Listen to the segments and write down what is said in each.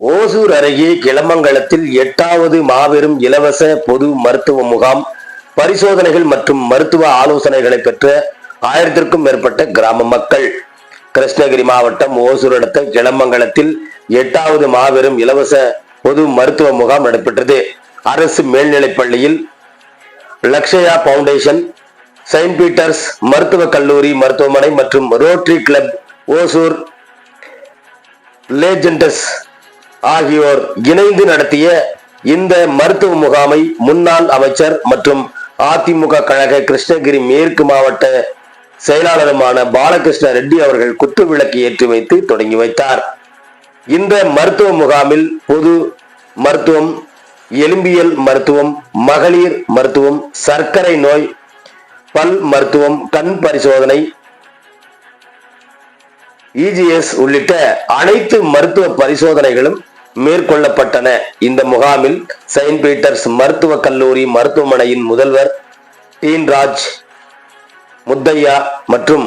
ஓசூர் அருகே கிளமங்கலத்தில் எட்டாவது மாபெரும் இலவச பொது மருத்துவ முகாம் பரிசோதனைகள் மற்றும் மருத்துவ ஆலோசனைகளை பெற்ற ஆயிரத்திற்கும் மேற்பட்ட கிராம மக்கள். கிருஷ்ணகிரி மாவட்டம் ஓசூர் அடுத்த கிளமங்கலத்தில் எட்டாவது மாபெரும் இலவச பொது மருத்துவ முகாம் நடைபெற்றது. அரசு மேல்நிலைப் பள்ளியில் லக்ஷயா பவுண்டேஷன் செயின்ட் பீட்டர்ஸ் மருத்துவக் கல்லூரி மருத்துவமனை மற்றும் ரோட்டரி கிளப் ஓசூர் லேஜெண்டஸ் ஆகியோர் இணைந்து நடத்திய இந்த மருத்துவ முகாமை முன்னாள் அமைச்சர் மற்றும் அதிமுக கழக கிருஷ்ணகிரி மேற்கு மாவட்ட செயலாளருமான பாலகிருஷ்ண ரெட்டி அவர்கள் குத்து விளக்கு ஏற்றி வைத்து தொடங்கி வைத்தார். இந்த மருத்துவ முகாமில் பொது மருத்துவம் எலும்பியல் மருத்துவம் மகளிர் மருத்துவம் சர்க்கரை நோய் பல் மருத்துவம் கண் பரிசோதனை இஜிஎஸ் உள்ளிட்ட அனைத்து மருத்துவ பரிசோதனைகளும் மேற்கொள்ளப்பட்டன. இந்த முகாமில் செயின்ட் பீட்டர்ஸ் மருத்துவக் கல்லூரி மருத்துவமனையின் முதல்வர் டீன்ராஜ் முத்தையா மற்றும்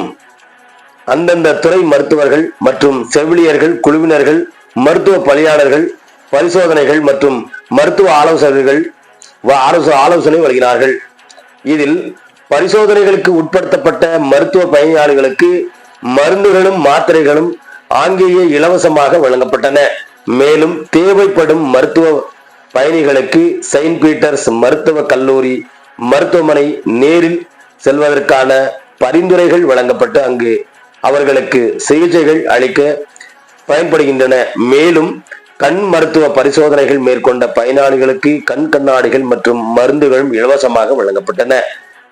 அந்தந்த துறை மருத்துவர்கள் மற்றும் செவிலியர்கள் குழுவினர்கள் மருத்துவ பணியாளர்கள் பரிசோதனைகள் மற்றும் மருத்துவ ஆலோசகர்கள் ஆலோசனை வழங்கினார்கள் இதில் பரிசோதனைகளுக்கு உட்படுத்தப்பட்ட மருத்துவ பயனாளிகளுக்கு மருந்துகளும் மாத்திரைகளும் ஆங்கிலேயே இலவசமாக வழங்கப்பட்டன. மேலும் தேவைப்படும் மருத்துவ பயணிகளுக்கு செயின்ட் பீட்டர்ஸ் மருத்துவ கல்லூரி மருத்துவமனை நேரில் செல்வதற்கான பரிந்துரைகள் வழங்கப்பட்டு அங்கு அவர்களுக்கு சிகிச்சைகள் அளிக்க பயன்படுகின்றன. மேலும் கண் மருத்துவ பரிசோதனைகள் மேற்கொண்ட பயனாளிகளுக்கு கண் கண்ணாடிகள் மற்றும் மருந்துகளும் இலவசமாக வழங்கப்பட்டன.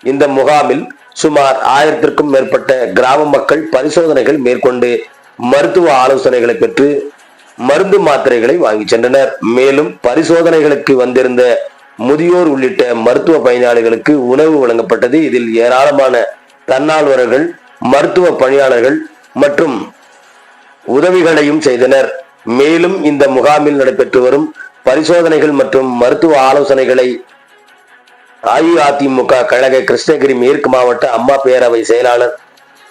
இந்த முகாமில் சுமார் ஆயிரத்திற்கும் மேற்பட்ட கிராம மக்கள் பரிசோதனைகள் மேற்கொண்டு மருத்துவ ஆலோசனைகளை பெற்று மருந்து மாத்திரைகளை வாங்கி சென்றனர். மேலும் பரிசோதனைகளுக்கு வந்திருந்த முதியோர் உள்ளிட்ட மருத்துவ பயனாளிகளுக்கு உணவு வழங்கப்பட்டது. இதில் ஏராளமான தன்னார்வலர்கள் மருத்துவ பணியாளர்கள் மற்றும் உதவிகளையும் செய்தனர். மேலும் இந்த முகாமில் நடைபெற்று வரும் பரிசோதனைகள் மற்றும் மருத்துவ ஆலோசனைகளை அஇஅதிமுக கழக கிருஷ்ணகிரி மேற்கு மாவட்ட அம்மா பேரவை செயலாளர்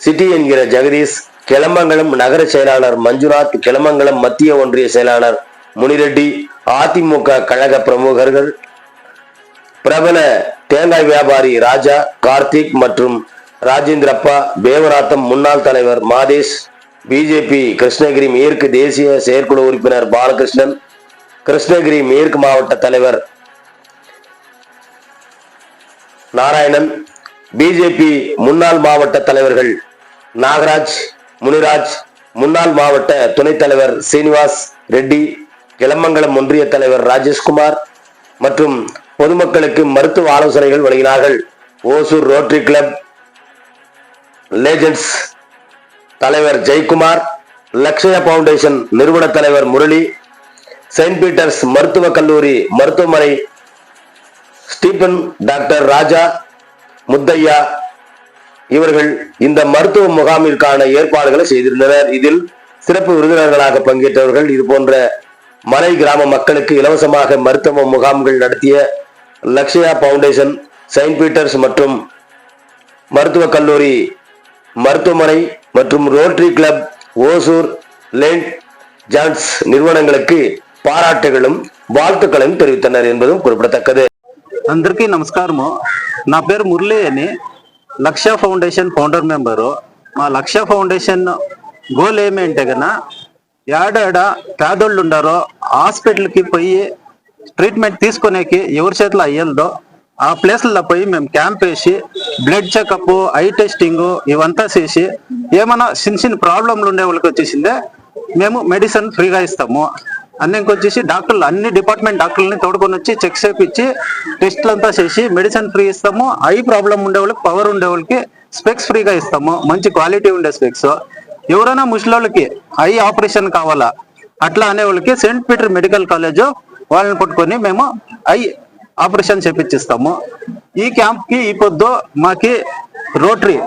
சிட்டி என்கிற ஜெகதீஷ் கிளமங்கலம் நகர செயலாளர் மஞ்சுநாத் கிளமங்கலம் மத்திய ஒன்றிய செயலாளர் முனிரெட்டி அதிமுக கழக பிரமுகர்கள் பிரபல தேங்காய் வியாபாரி ராஜா கார்த்திக் மற்றும் ராஜேந்திரப்பா தேவராத்தம் முன்னாள் தலைவர் மாதேஷ் பிஜேபி கிருஷ்ணகிரி மேற்கு தேசிய செயற்குழு உறுப்பினர் பாலகிருஷ்ணன் கிருஷ்ணகிரி மேற்கு மாவட்ட தலைவர் நாராயணன் பிஜேபி முன்னாள் மாவட்ட தலைவர்கள் நாகராஜ் முனிராஜ் முன்னாள் மாவட்ட துணைத் தலைவர் சீனிவாஸ் ரெட்டி கிளமங்கலம் ஒன்றிய தலைவர் ராஜேஷ்குமார் மற்றும் பொதுமக்களுக்கு மருத்துவ ஆலோசனைகள் வழங்கினார்கள். ஓசூர் ரோட்டரி கிளப் லேஜெண்ட்ஸ் தலைவர் ஜெயக்குமார் லக்ஷயா பவுண்டேஷன் நிறுவன தலைவர் முரளி செயின்ட் பீட்டர்ஸ் மருத்துவக் கல்லூரி மருத்துவமனை ஸ்டீபன் டாக்டர் ராஜா முத்தையா இவர்கள் இந்த மருத்துவ முகாமிற்கான ஏற்பாடுகளை செய்திருந்தனர். இதில் சிறப்பு விருந்தினர்களாக பங்கேற்றவர்கள் இது போன்ற மலை கிராம மக்களுக்கு இலவசமாக மருத்துவ முகாம்கள் நடத்திய லக்ஷயா பவுண்டேஷன் செயின்ட் பீட்டர்ஸ் மற்றும் மருத்துவக் கல்லூரி மருத்துவமனை மற்றும் Rotary club Hosur legends நிறுவனங்களுக்கு பாராட்டுகளும் வாழ்த்துக்களையும் தெரிவித்தனர் என்பதும் குறிப்பிடத்தக்கது అందరికీ నమస్కారము నా పేరు మురళి అని లక్ష ఫౌండేషన్ ఫౌండర్ మెంబరు మా లక్ష ఫౌండేషన్ గోల్ ఏమి అంటే కన్నా ఏడాడ పేదోళ్ళు ఉండారో హాస్పిటల్కి పోయి ట్రీట్మెంట్ తీసుకునేకి ఎవరి చేతిలో అయ్యలదో ఆ ప్లేస్లలో పోయి మేము క్యాంప్ వేసి బ్లడ్ చెకప్ ఐ టెస్టింగ్ ఇవంతా చేసి ఏమైనా చిన్న చిన్న ప్రాబ్లంలు ఉండే వాళ్ళకి వచ్చేసిందే మేము మెడిసిన్ ఫ్రీగా ఇస్తాము. అన్ని ఇంకొచ్చేసి డాక్టర్లు అన్ని డిపార్ట్మెంట్ డాక్టర్లని తోడుకొని వచ్చి చెక్ చేపించి టెస్ట్లు అంతా చేసి మెడిసిన్ ఫ్రీ ఇస్తాము. ఐ ప్రాబ్లం ఉండే వాళ్ళకి పవర్ ఉండే వాళ్ళకి స్పెక్స్ ఫ్రీగా ఇస్తాము. మంచి క్వాలిటీ ఉండే స్పెక్స్. ఎవరైనా ముసలి ఐ ఆపరేషన్ కావాలా? అట్లా అనే వాళ్ళకి సెయింట్ పీటర్ మెడికల్ కాలేజ్ వాళ్ళని పట్టుకొని మేము ఐ ఆపరేషన్ చేపించిస్తాము ఈ క్యాంప్కి ఈ పొద్దు మాకి rotary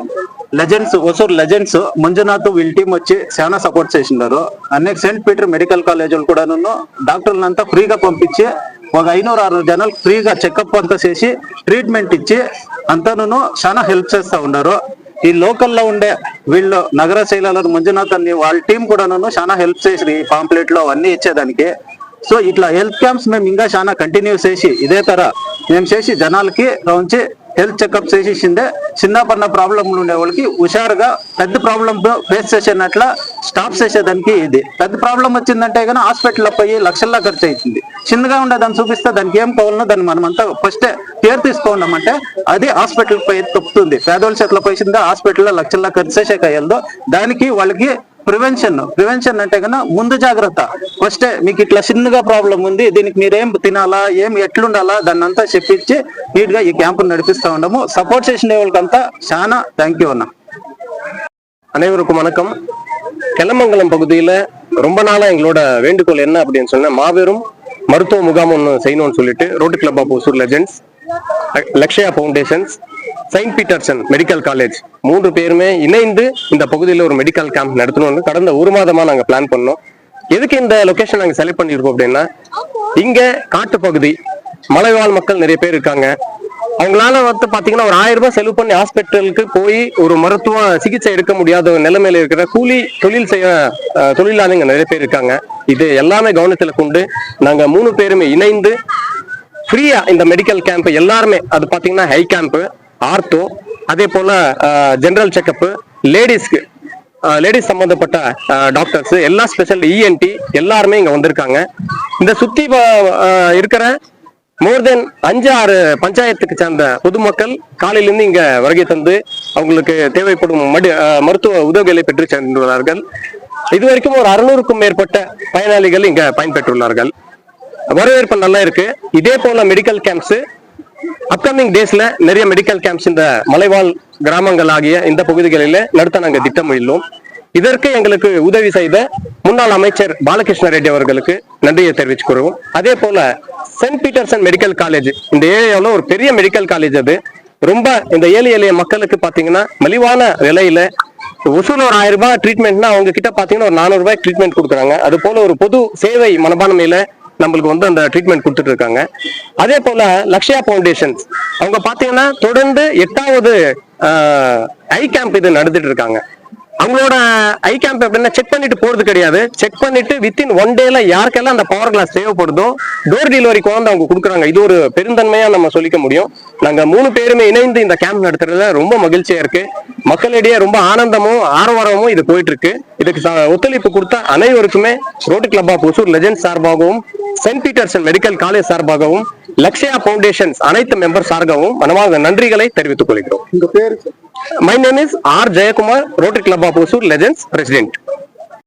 legends Hosur legends Manjunath వీళ్ళ టీం వచ్చి చాలా సపోర్ట్ చేసినారు అన్నీ సెయింట్ పీటర్ మెడికల్ కాలేజ్ వాళ్ళు కూడాను డాక్టర్లంతా ఫ్రీగా పంపించి ఒక ఐనూరు ఆరు జనాలు ఫ్రీగా చెకప్ అంతా చేసి ట్రీట్మెంట్ ఇచ్చి అంతాను చాలా హెల్ప్ చేస్తా ఉన్నారు. ఈ లోకల్లో ఉండే వీళ్ళు నగర శైలాలను మంజునాథ్ అని వాళ్ళ టీం కూడాను చాలా హెల్ప్ చేసి ఈ పాంప్లెట్లో అవన్నీ ఇచ్చేదానికి సో ఇట్లా హెల్త్ క్యాంప్స్ మేము ఇంకా చాలా కంటిన్యూ చేసి ఇదే తర మేము చేసి జనాలకి ఉంచి హెల్త్ చెకప్ చేసేసిందే. చిన్నపన్న ప్రాబ్లంలు ఉండే వాళ్ళకి హుషారుగా పెద్ద ప్రాబ్లం ఫేస్ చేసేనట్ల స్టాప్ చేసేదానికి ఇది. పెద్ద ప్రాబ్లం వచ్చిందంటే కానీ హాస్పిటల్లో పోయి లక్షల్లో ఖర్చు అవుతుంది చిన్నగా ఉండే దాన్ని చూపిస్తే దానికి ఏం కావాలనో దాన్ని మనం అంతా ఫస్ట్ కేర్ తీసుకోండామంటే అది హాస్పిటల్ పోయి తప్పుతుంది. పేదోళ్ళ చేతిలో పోయిందే హాస్పిటల్లో లక్షల్లో ఖర్చు చేసేక కయ్యలదో దానికి వాళ్ళకి ప్రివెన్షన్ ప్రివెన్షన్ అంటే కన్నా ముందు జాగ్రత్త ఫస్ట్ మీకు ఇట్లా చిన్నగా ప్రాబ్లం ఉంది దీనికి మీరేం తినాలా ఏం ఎట్లుండాలా దాన్ని అంతా చెప్పించి నీట్ గా ఈ క్యాంపు నడిపిస్తా ఉండము సపోర్ట్ చేసిన వాళ్ళకంతా చాలా థ్యాంక్ యూ అన్న அனைவருக்கும் வணக்கம் கெலமங்கலம் பகுதியில் ரொம்ப நாளா எங்களோட வேண்டுகோள் என்ன அப்படின்னு சொன்னா மாபெரும் மருத்துவ முகாம் ஒன்று செய்யணும்னு சொல்லிட்டு Rotary club of Hosur legends Lakshya foundations saint Peterson medical college. மூன்று பேருமே இணைந்து இந்த பகுதியில் ஒரு மெடிக்கல் கேம்ப் நடத்தணும்னு கடந்த ஒரு மாதமா நாங்கள் பிளான் பண்ணோம். எதுக்கு இந்த லொகேஷன் நாங்கள் செலக்ட் பண்ணியிருக்கோம் அப்படின்னா இங்க காட்டுப்பகுதி மலைவாழ் மக்கள் நிறைய பேர் இருக்காங்க. அவங்களால வந்து பாத்தீங்கன்னா ஒரு ஆயிரம் ரூபாய் செலவு பண்ணி ஹாஸ்பிட்டலுக்கு போய் ஒரு மருத்துவ சிகிச்சை எடுக்க முடியாத ஒரு நிலைமையில இருக்கிற கூலி தொழில் செய்ய தொழிலாளிங்க நிறைய பேர் இருக்காங்க. இது எல்லாமே கவனத்துல கொண்டு நாங்க மூணு பேருமே இணைந்து ஃப்ரீயா இந்த மெடிக்கல் கேம்ப் எல்லாருமே அது பாத்தீங்கன்னா ஹை கேம்ப் ஆர்த்தோ அதே போல ஜென்ரல் செக்கப் லேடிஸ்க்கு லேடிஸ் சம்பந்தப்பட்ட டாக்டர்ஸ் எல்லா ஸ்பெஷல் இஎன்டி எல்லாருமே இங்க வந்திருக்காங்க. இந்த சுத்தி இருக்கிற மோர் தென் அஞ்சு ஆறு பஞ்சாயத்துக்கு சேர்ந்த பொதுமக்கள் காலையிலிருந்து இங்க வருகை தந்து அவங்களுக்கு தேவைப்படும் மடி மருத்துவ உதவிகளை பெற்று சென்றுள்ளார்கள். இதுவரைக்கும் ஒரு அறுநூறுக்கும் மேற்பட்ட பயனாளிகள் இங்க பயன்பெற்றுள்ளார்கள். வரவேற்பு நல்லா இருக்கு. இதே போல மெடிக்கல் கேம்ப்ஸ் அப்கமிங் டேஸ்ல நிறைய மெடிக்கல் கேம்ப்ஸ் இந்த மலைவாழ் கிராமங்கள் ஆகிய இந்த பகுதிகளில் நடத்த நாங்கள் திட்டமிட்டுள்ளோம் இதற்கு எங்களுக்கு உதவி செய்த முன்னாள் அமைச்சர் பாலகிருஷ்ண ரெட்டி அவர்களுக்கு நன்றியை தெரிவிச்சுக்கிறோம் அதே போல சென்ட் பீட்டர்சன் மெடிக்கல் காலேஜ் இந்த ஏரியாவில் ஒரு பெரிய மெடிக்கல் காலேஜ் அது. ரொம்ப இந்த ஏழை எளிய மக்களுக்கு பாத்தீங்கன்னா மலிவான விலையில ஒசூல் ஒரு ஆயிரம் ரூபாய் ட்ரீட்மெண்ட்னா அவங்க கிட்ட பாத்தீங்கன்னா ஒரு நானூறு ரூபாய் ட்ரீட்மெண்ட் கொடுக்குறாங்க. அது போல ஒரு பொது சேவை மனப்பான்மையில நம்மளுக்கு வந்து அந்த ட்ரீட்மெண்ட் கொடுத்துட்டு இருக்காங்க அதே போல லக்ஷயா ஃபவுண்டேஷன்ஸ் அவங்க பாத்தீங்கன்னா தொடர்ந்து எட்டாவது ஐ கேம்ப் இது நடந்துட்டு இருக்காங்க அவங்களோட ஐ கேம்ப் எப்படின்னா செக் பண்ணிட்டு போறது கிடையாது. செக் பண்ணிட்டு வித்தின் ஒன் டேல யாருக்கெல்லாம் அந்த பவர் கிளாஸ் தேவைப்படுதோ டோர் டெலிவரி கொண்டு அவங்க கொடுக்குறாங்க. இது ஒரு பெருந்தன்மையா நம்ம சொல்லிக்க முடியும். நாங்க மூணு பேருமே இணைந்து இந்த கேம்ப் நடத்துறதுல ரொம்ப மகிழ்ச்சியா இருக்கு. மக்களிடையே ரொம்ப ஆனந்தமும் ஆரவாரமும் இது போயிட்டு இருக்கு இதுக்கு ஒத்துழைப்பு கொடுத்த அனைவருக்குமே rotary club of Hosur legend சார்பாகவும் சென்ட் பீட்டர்சன் மெடிக்கல் காலேஜ் சார்பாகவும் லக்ஷயா ஃபவுண்டேஷன்ஸ் அனைத்து மெம்பர் சார்பாகவும் மனமார்ந்த நன்றிகளை தெரிவித்துக் கொள்கிறோம். My name is R Jayakumar rotary club of Hosur legends president